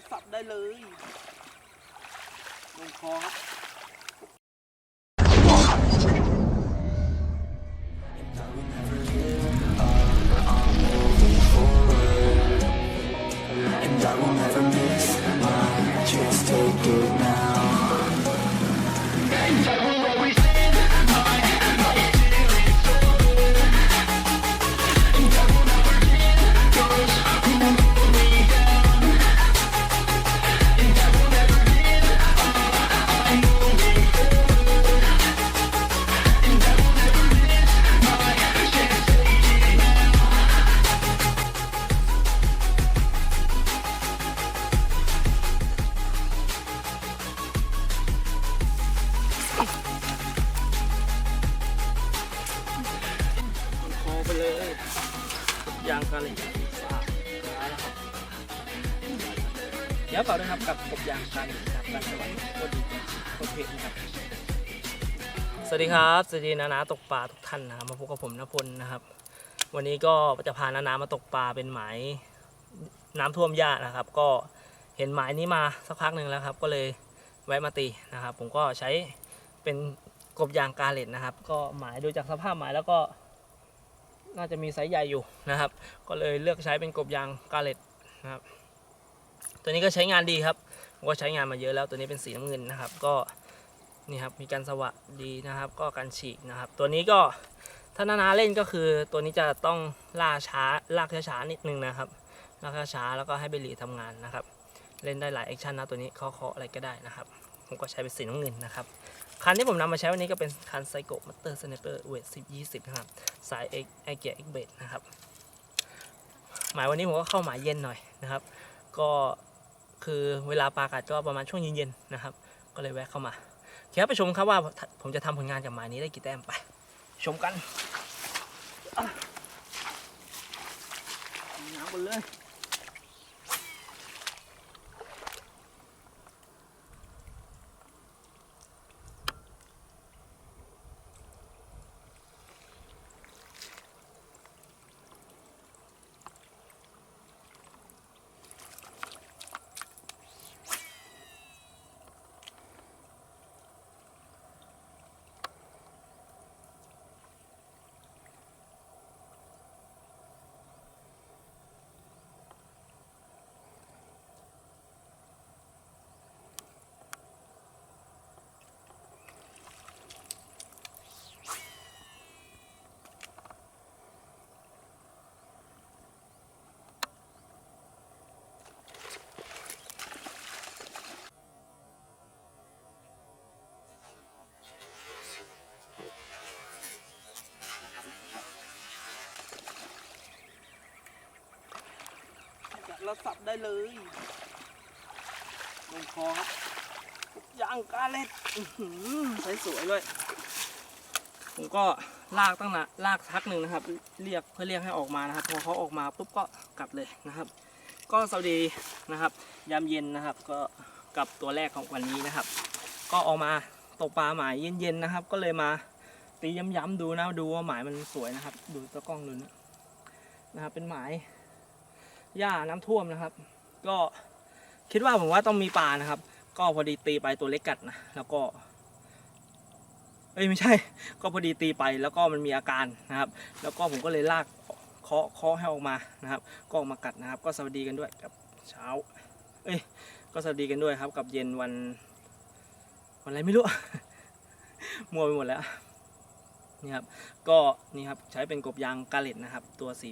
แล้วสับได้เลยลงคอครับ เดี๋ยวต่อด้วยครับกับกบยางกะหรี่ครับการสวัสดิ์โคตรดีโคตรเผ็ดนะครับ สวัสดีครับสวัสดีนานาตกปลาทุกท่านนะครับมาพบกับผมนพลนะครับ วันนี้ก็จะพานานามาตกปลาเป็นหมายน้ำท่วมหญ้านะครับ ก็เห็นหมายนี้มาสักพักหนึ่งแล้วครับ ก็เลยแวะมาตีนะครับ ผมก็ใช้เป็นกบยางกาเลตนะครับ ก็หมายดูจากสภาพหมายแล้วก็น่าจะมีไซส์ใหญ่อยู่นะครับ ก็เลยเลือกใช้เป็นกบยางกาเลตนะครับ ตัวนี้ก็ใช้งานดีครับผมก็ใช้งานมาเยอะแล้วตัวนี้เป็นสีน้ำเงินนะครับ ก็นี่ครับมีการสวะดีนะครับ ก็การฉีกนะครับ ตัวนี้ก็ถ้านานาเล่นก็คือตัวนี้จะต้องล่าช้าลากช้าๆนิดนึงนะครับลากช้าแล้วก็ให้เบลีทำงานนะครับ เล่นได้หลายแอคชั่นนะตัวนี้เคาะๆอะไรก็ได้นะครับผมก็ใช้เป็นสีน้ำเงินนะครับคันที่ผมนำมาใช้วันนี้ก็เป็นคันไซโกมัตเตอร์สเนเปอร์เวท10 20นะครับ สาย X ไอเกีย X เบดนะครับ หมายวันนี้ผมก็เข้าหมายเย็นหน่อยนะครับ ก็ คือเวลาปลากัดก็ประมาณช่วงเย็นๆนะครับ ก็เลยแวะเข้ามาเดี๋ยวไปชมครับว่าผมจะทำผลงานกับหมายนี้ได้กี่แต้มไป ชมกันน้ำบนเลย แล้วสับได้เลยลงคอครับย่างกาเล็ดใช้สวยด้วย ผมก็ลากตั้งนะลากทักหนึ่งนะครับ เรียกเพื่อเรียกให้ออกมานะครับ พอเขาออกมาปุ๊บก็กลับเลยนะครับ ก็สวัสดีนะครับ ยามเย็นนะครับ ก็กลับตัวแรกของวันนี้นะครับ ก็ออกมาตกปลาหมายเย็นๆนะครับ ก็เลยมาตีย้ำๆดูนะดูว่าหมายมันสวยนะครับ ดูตะกล้องดูนะนะครับเป็นหมาย หญ้าน้ำท่วมนะครับ ก็คิดว่าผมว่าต้องมีปลานะครับ ก็พอดีตีไปตัวเล็กกัดนะแล้วก็เอ้ยไม่ใช่ ก็พอดีตีไปแล้วก็มันมีอาการนะครับ แล้วก็ผมก็เลยลากเคาะเคาะให้ออกมานะครับ ก็ออกมากัดนะครับ ก็สวัสดีกันด้วยกับเช้า เอ้ยก็สวัสดีกันด้วยครับ กับเย็นวัน วันอะไรไม่รู้ มัวไปหมดแล้วนี่ครับ ก็นี่ครับใช้เป็นกบยางกาเล็ตนะครับ ตัวสี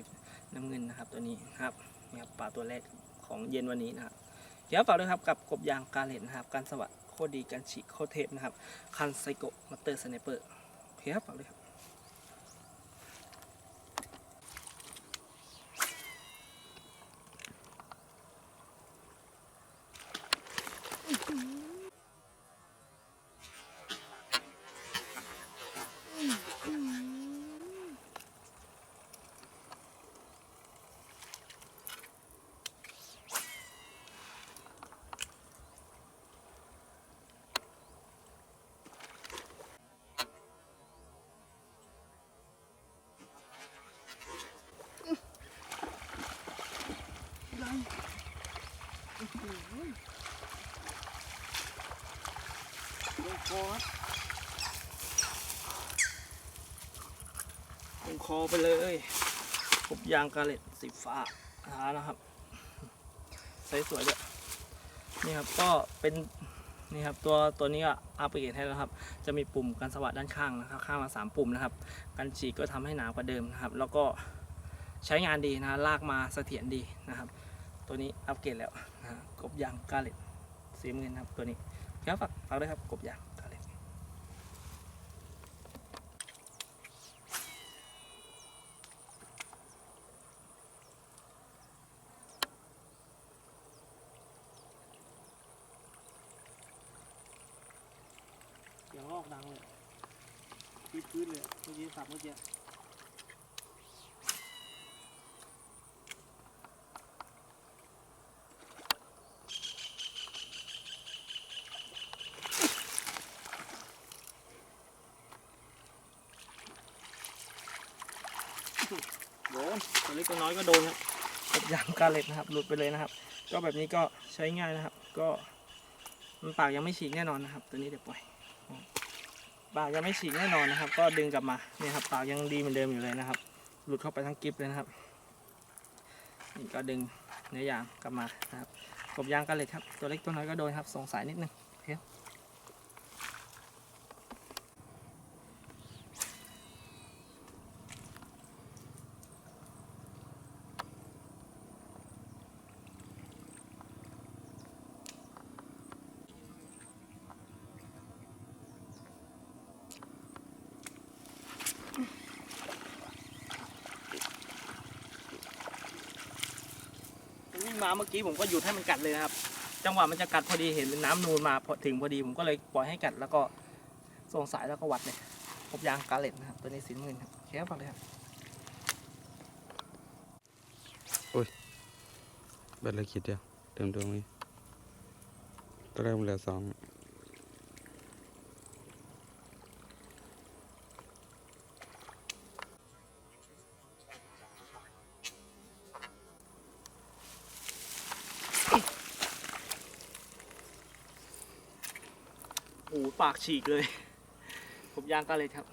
น้ำเงินนะครับตัวนี้ครับ นี่ครับปลาตัวแรกของเย็นวันนี้นะครับเดี๋ยวฝากด้วยครับกับกบยางกาเลนนะครับการสวัสดโคตรดีการฉีกโคตรเทพนะครับคันไซโกมัตเตอร์สเนเปอร์โอเคครับฝากด้วยครับ คอครับลงคอไปเลยกบยางกาเล็ตสีฟ้าหานะครับใส่สวยด้วยนี่ครับก็เป็นนี่ครับตัวตัวนี้ก็อัปเกรดให้แล้วครับ จะมีปุ่มกันสวัสดด้านข้างนะครับข้างละสามปุ่มนะครับกันฉีกก็ทำให้หนากว่าเดิมนะครับ แล้วก็ใช้งานดีนะลากมาเสถียรดีนะครับ ตัวนี้อัปเกรดแล้วนะฮะกบยางกาเล็ตสีเงินครับตัวนี้ครับฝากฝากด้วยครับกบยางกาเล็ต เสียงลอกดังเลย พื้นพื้นเลยเมื่อกี้สับเมื่อกี้โดนตัวเล็กตัวน้อยก็โดนครับกับยางกาเล็ตนะครับ หลุดไปเลยนะครับ ก็แบบนี้ก็ใช้ง่ายนะครับ ก็มันปากยังไม่ฉีกแน่นอนนะครับ ตัวนี้เดี๋ยวปล่อย ปากยังไม่ฉีกแน่นอนนะครับ ก็ดึงกลับมาเนี่ยครับปากยังดีเหมือนเดิมอยู่เลยนะครับ หลุดเข้าไปทั้งกิฟเลยนะครับนี่ก็ดึงเนื้อยางกลับมานะครับกบยางกันเลยครับ ตัวเล็กตัวน้อยก็โดนครับสงสัยนิดนึงโอเค มันวิ่งมาเมื่อกี้ผมก็หยุดให้มันกัดเลยนะครับ จังหวะมันจะกัดพอดีเห็นเป็นน้ำนูนมาพอถึงพอดีผมก็เลยปล่อยให้กัดแล้วก็ส่งสายแล้วก็วัดเลยพบยางกาเล็ตนะครับ ตัวนี้สีน้ำเงินครับโอเครับฝากเลยครับเบ็ดละขีดเดียวเติมดวงนี้ตัวแรกมันเหลือสอง ปากฉีกเลยกบยางก็เลยครับ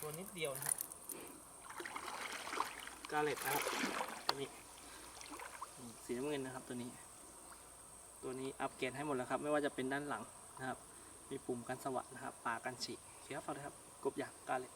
ตัวนิดเดียวนะครับกาเล็ตนะครับตัวนี้สีน้ำเงินนะครับตัวนี้ ตัวนี้อัปเกรดให้หมดแล้วครับ ไม่ว่าจะเป็นด้านหลังนะครับ มีปุ่มกันสวัสดนะครับปากกันฉีกเขียวฝาเลยครับกบยากกาเล็ต